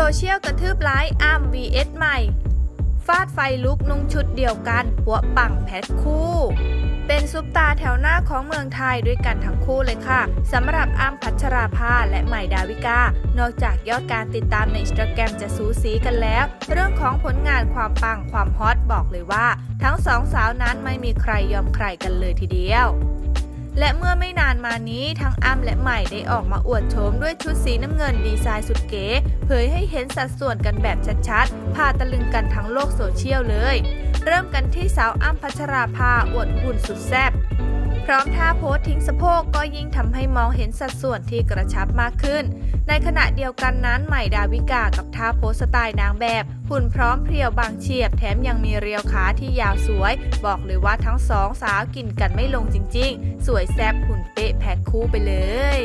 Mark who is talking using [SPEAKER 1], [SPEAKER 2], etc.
[SPEAKER 1] ซเชียลกระทืบไลฟ์อาร์ม vs ใหม่ ฟาดไฟลุกนุ่งชุดเดียวกันปัวปังแพ็คคู่ เป็นซุปตาแถวหน้าของเมืองไทยด้วยกันทั้งคู่เลยค่ะสำหรับอ้ำพัชราภาและใหม่ดาวิกา นอกจากยอดการติดตามในอินสตาแกรมจะสูสีกันแล้ว เรื่องของผลงานความปังความฮอตบอกเลยว่า ทั้งสองสาวนั้นไม่มีใครยอมใครกันเลยทีเดียว และเมื่อไม่นานมานี้ทั้งอ้ำและใหม่ได้ออกมาอวดโฉมด้วยชุดสีน้ำเงินดีไซน์สุดเก๋ เผยให้เห็นสัดส่วนกันแบบชัดๆ พาตะลึงกันทั้งโลกโซเชียลเลย เริ่มกันที่สาวอ้ำพัชราภาอวดหุ่นสุดแซ่บพร้อมท่าโพสทิ้งสะโพกก็ยิ่งทำให้มองเห็นสัดส่วนที่กระชับมากขึ้น ในขณะเดียวกันนั้นใหม่ดาวิกากับท่าโพสสไตล์นางแบบ หุ่นพร้อมเพรียวบางเฉียบแถมยังมีเรียวขาที่ยาวสวย บอกเลยว่าทั้งสองสาวกินกันไม่ลงจริงๆ สวยแซ่บหุ่นเป๊ะแพ็คคู่ไปเลย